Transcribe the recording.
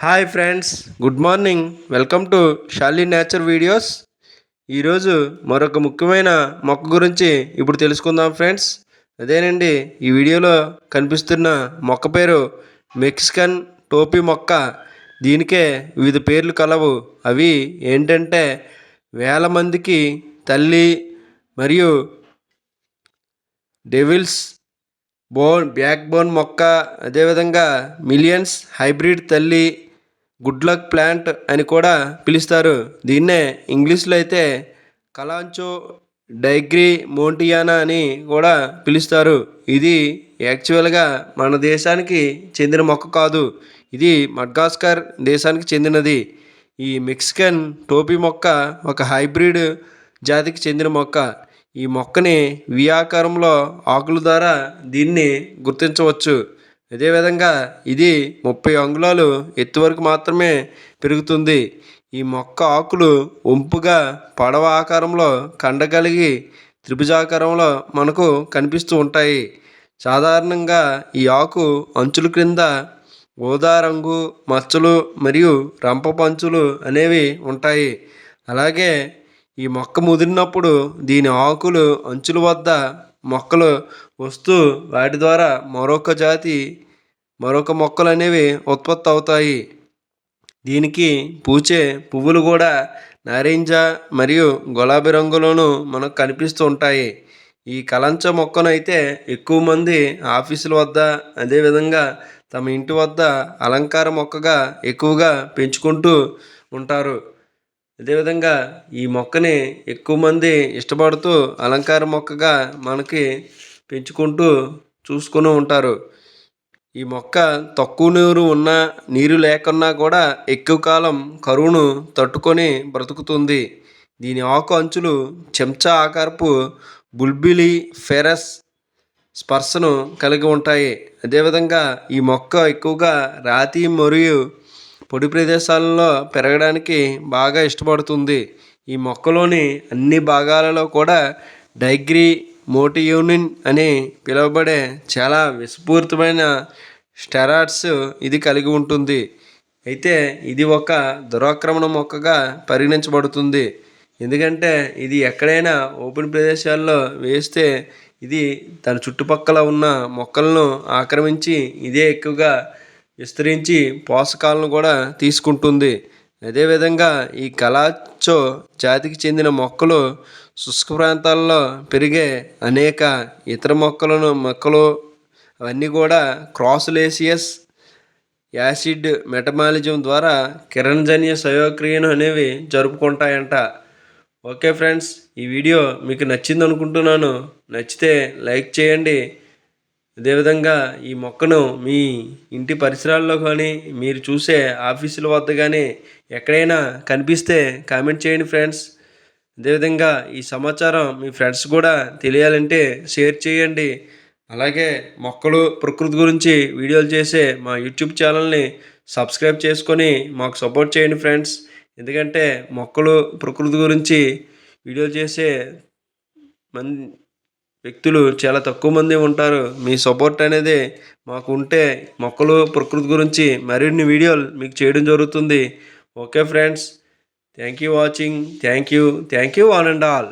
Hi friends good morning welcome to Shali nature videos ఈరోజు మరొక ముఖ్యమైన మొక్క గురించి ఇప్పుడు తెలుసుకుందాం ఫ్రెండ్స్ అదేనండి ఈ వీడియోలో కనిపిస్తున్న మొక్క పేరు మెక్సికన్ టోపీ మొక్క. దీనికే వివిధ పేర్లు కలవు. అవి ఏంటంటే వేల మందికి తల్లి మరియు డెవిల్స్ బోన్ బ్యాక్ బోన్ మొక్క అదేవిధంగా మిలియన్స్ హైబ్రిడ్ తల్లి గుడ్ లక్ ప్లాంట్ అని కూడా పిలుస్తారు. దీన్నే ఇంగ్లీష్లో అయితే కలాంచో డైగ్రీ మోంటియానా అని కూడా పిలుస్తారు. ఇది యాక్చువల్గా మన దేశానికి చెందిన మొక్క కాదు. ఇది మడ్గాస్కర్ దేశానికి చెందినది. ఈ మెక్సికన్ టోపీ మొక్క ఒక హైబ్రిడ్ జాతికి చెందిన మొక్క. ఈ మొక్కని వి ఆకారంలో ఆకుల ద్వారా దీన్ని గుర్తించవచ్చు. అదేవిధంగా ఇది ముప్పై అంగుళాలు ఎత్తు వరకు మాత్రమే పెరుగుతుంది. ఈ మొక్క ఆకులు వంపుగా పడవ ఆకారంలో కండ కలిగి త్రిభుజాకారంలో మనకు కనిపిస్తూ ఉంటాయి. సాధారణంగా ఈ ఆకు అంచుల క్రింద ఊదా రంగు మచ్చలు మరియు రంపపంచులు అనేవి ఉంటాయి. అలాగే ఈ మొక్క ముదిరినప్పుడు దీని ఆకులు అంచుల వద్ద మొక్కలు వస్తూ వాటి ద్వారా మరొక జాతి మరొక మొక్కలు అనేవి ఉత్పత్తి అవుతాయి. దీనికి పూచే పువ్వులు కూడా నారింజ మరియు గులాబీ రంగులోనూ మనకు కనిపిస్తూ ఉంటాయి. ఈ కలంచ మొక్కను అయితే ఎక్కువ మంది ఆఫీసుల వద్ద అదేవిధంగా తమ ఇంటి వద్ద అలంకార మొక్కగా ఎక్కువగా పెంచుకుంటూ ఉంటారు. అదేవిధంగా ఈ మొక్కని ఎక్కువ మంది ఇష్టపడుతూ అలంకార మొక్కగా మనకి పెంచుకుంటూ చూసుకుని ఉంటారు. ఈ మొక్క తక్కువ నీరు ఉన్నా నీరు లేకున్నా కూడా ఎక్కువ కాలం కరువును తట్టుకొని బ్రతుకుతుంది. దీని ఆకు అంచులు చెంచా ఆకారపు బుల్బిలి ఫెరస్ స్పర్శను కలిగి ఉంటాయి. అదేవిధంగా ఈ మొక్క ఎక్కువగా రాతి మరియు పొడి ప్రదేశాలలో పెరగడానికి బాగా ఇష్టపడుతుంది. ఈ మొక్కలోని అన్ని భాగాలలో కూడా డైగ్రీ మోటియూనిన్ అని పిలువబడే చాలా విషపూరితమైన స్టెరాయిడ్స్ ఇది కలిగి ఉంటుంది. అయితే ఇది ఒక దురాక్రమణ మొక్కగా పరిగణించబడుతుంది. ఎందుకంటే ఇది ఎక్కడైనా ఓపెన్ ప్రదేశాల్లో వేస్తే ఇది తన చుట్టుపక్కల ఉన్న మొక్కలను ఆక్రమించి ఇదే ఎక్కువగా విస్తరించి పోషకాలను కూడా తీసుకుంటుంది. అదేవిధంగా ఈ కలాచో జాతికి చెందిన మొక్కలు శుష్క ప్రాంతాల్లో పెరిగే అనేక ఇతర మొక్కలను మొక్కలు అవన్నీ కూడా క్రాసులేసియస్ యాసిడ్ మెటమాలిజం ద్వారా కిరణజన్య సయోక్రియను అనేవి జరుపుకుంటాయంట. ఓకే ఫ్రెండ్స్ ఈ వీడియో మీకు నచ్చింది అనుకుంటున్నాను నచ్చితే లైక్ చేయండి. అదేవిధంగా ఈ మొక్కను మీ ఇంటి పరిసరాల్లో కానీ మీరు చూసే ఆఫీసుల వద్ద కానీ ఎక్కడైనా కనిపిస్తే కామెంట్ చేయండి ఫ్రెండ్స్. అదేవిధంగా ఈ సమాచారం మీ ఫ్రెండ్స్ కూడా తెలియాలంటే షేర్ చేయండి. అలాగే మొక్కలు ప్రకృతి గురించి వీడియోలు చేసే మా యూట్యూబ్ ఛానల్ని సబ్స్క్రైబ్ చేసుకొని మాకు సపోర్ట్ చేయండి ఫ్రెండ్స్. ఎందుకంటే మొక్కలు ప్రకృతి గురించి వీడియోలు చేసే మన్ వ్యక్తులు చాలా తక్కువ మంది ఉంటారు. మీ సపోర్ట్ అనేది మాకు ఉంటే మొక్కలు ప్రకృతి గురించి మరిన్ని వీడియోలు మీకు చేయడం జరుగుతుంది. Okay friends thank you watching thank you thank you one and all